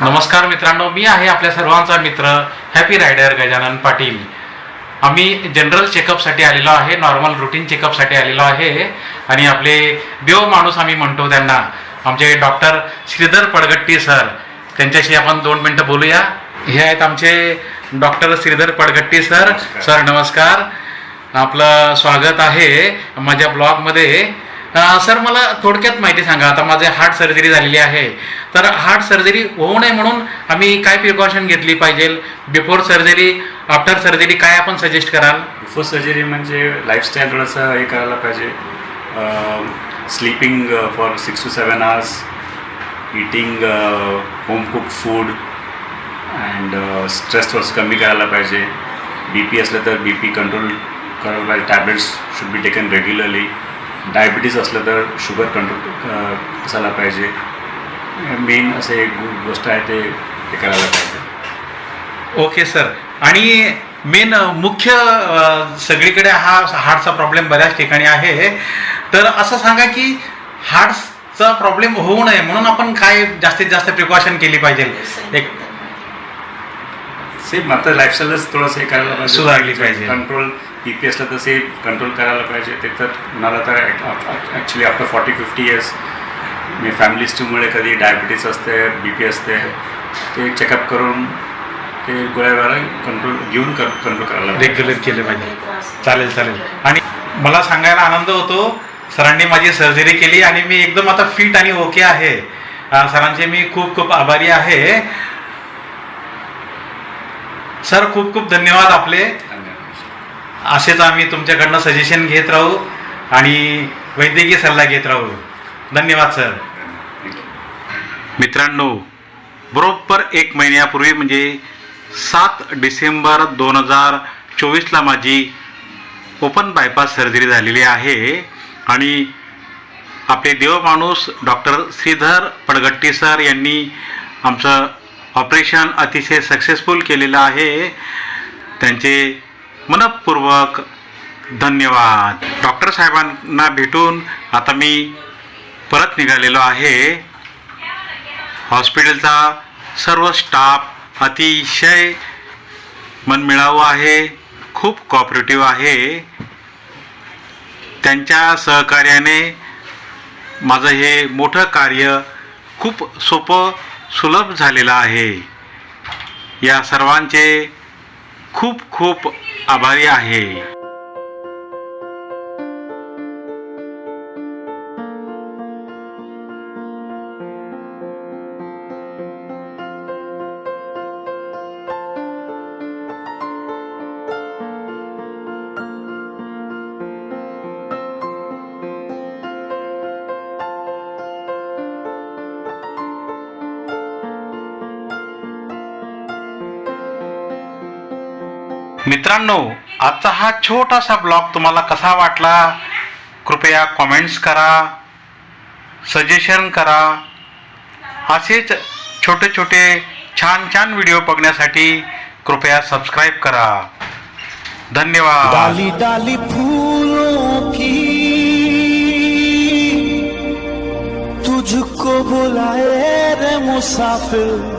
नमस्कार मित्रांनो मी आहे आपल्या सर्वांचा मित्र हॅपी रायडर गजानन पाटील. आम्ही जनरल चेकअपसाठी आलेलो आहे नॉर्मल रुटीन चेकअपसाठी आलेलो आहे आणि आपले देव माणूस आम्ही म्हणतो त्यांना. आमचे डॉक्टर श्रीधर पडगट्टी सर त्यांच्याशी आपण दोन मिनटं बोलूया. हे आहेत आमचे doctor Shridhar Padgatti sir. Sir नमस्कार. आपलं स्वागत आहे माझ्या ब्लॉगमध्ये सर मला थोडक्यात माहिती सांगा. आता माझे हार्ट सर्जरी झालेली आहे. तर हार्ट सर्जरी होऊ नये म्हणून आम्ही काय प्रिकॉशन घेतली पाहिजे? बिफोर सर्जरी आफ्टर सर्जरी काय आपण सजेस्ट कराल? बिफोर सर्जरी म्हणजे लाईफस्टाईल थोडंसं हे करायला पाहिजे. Sleeping for six to seven hours eating home cook food and stress थोडंसं कमी करायला पाहिजे. बी पी असलं तर बी पी कंट्रोल करायला पाहिजे. Tablets should be taken regularly diabetes असलं तर शुगर कंट्रोल असायला पाहिजे. मेन असे गोष्ट आहे ते ते करायला पाहिजे. ओके सर आणि मेन मुख्य सगळीकडे हा हार्टचा प्रॉब्लेम बऱ्याच ठिकाणी आहे. तर असं सांगा की हार्टचा प्रॉब्लेम होऊ नये म्हणून आपण काय जास्तीत जास्त प्रिकॉशन केली पाहिजे? एक सेम आता लाईफस्टाईलच थोडंसं हे करायला सुधारली पाहिजे. कंट्रोल बी पी एसला तसे कंट्रोल करायला पाहिजे. ते तर कुणाला तर actually after forty fifty years मी फॅमिली हिस्ट्रीमुळे कधी डायबिटीस असते बी पी असते ते चेकअप करून ते गोळ्या वेळा कंट्रोल घेऊन कंट्रोल करायला रेग्युलर केले पाहिजे. चालेल चालेल. आणि मला सांगायला आनंद होतो सरांनी माझी सर्जरी केली आणि मी एकदम आता फिट आणि ओके आहे. सरांचे मी खूप खूप आभारी आहे. सर खूप खूप धन्यवाद आपले. असेच आम्ही तुमच्याकडनं सजेशन घेत राहू आणि वैद्यकीय सल्ला घेत राहू. धन्यवाद सर मित्रांनो बरोबर एक महिन्यापूर्वी म्हणजे सात डिसेंबर दोन हजार चोवीसला माझी ओपन बायपास सर्जरी झालेली आहे आणि आपले देवमाणूस डॉक्टर श्रीधर पडगट्टी सर यांनी आमचं ऑपरेशन अतिशय सक्सेसफुल केलेलं आहे. त्यांचे मनपूर्वक धन्यवाद. डॉक्टर साहेबांना भेटून आता मी परत निघालेलो आहे. हॉस्पिटलचा सर्व स्टाफ अतिशय मनमिळावू आहे. खूप कॉपरेटिव्ह आहे. त्यांच्या सहकार्याने माझं हे मोठं कार्य खूप सोपं सुलभ झालेलं आहे. या सर्वांचे खूप खूप आभारी आहे. मित्रांनो आजचा हा छोटासा ब्लॉग तुम्हाला कसा वाटला? कृपया कॉमेंट्स करा सजेशन करा. असेच छोटे छोटे छान छान व्हिडिओ बघण्यासाठी कृपया सबस्क्राईब करा. धन्यवाद. डाली डाली फूलों की तुझको बुलाए रे मुसाफिर।